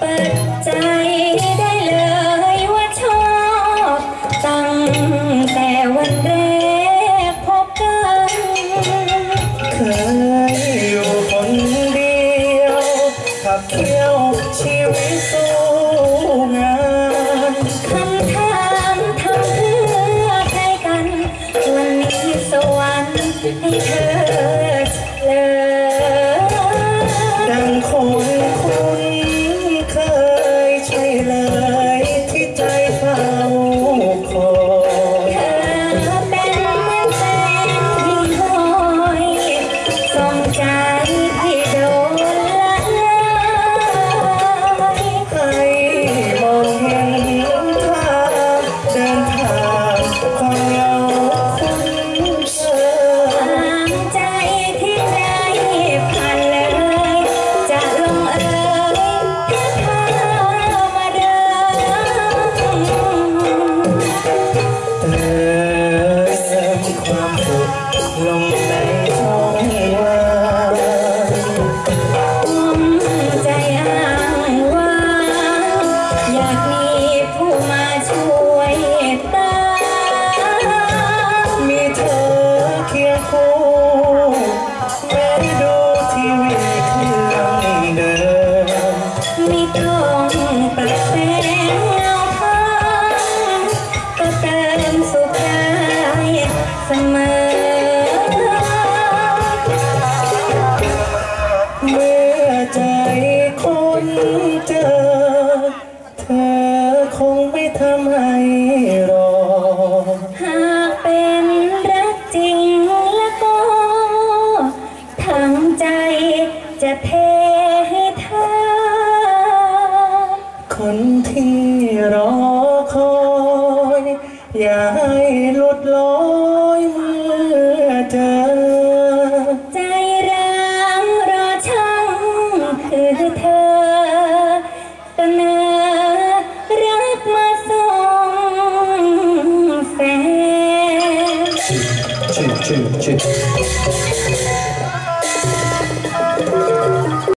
ปัดใจได้เลยว่าชอบ ตั้งแต่วันแรกพบกัน เคยอยู่คนเดียวขับเที่ยวชีวิตสู้งานคำถามทำเพื่อใครกัน วันนี้สวรรค์ให้เธอ มค สมอ เมื่อใจคนเจอ เธอคงไม่ทำให้รอ หากเป็นรักจริงแล้วก็ทั้งใจจะเทให้เธอ คนที่รอคอย อย่าให้ ធ្វើដំណើររាំងមកសងសែជិជិជិ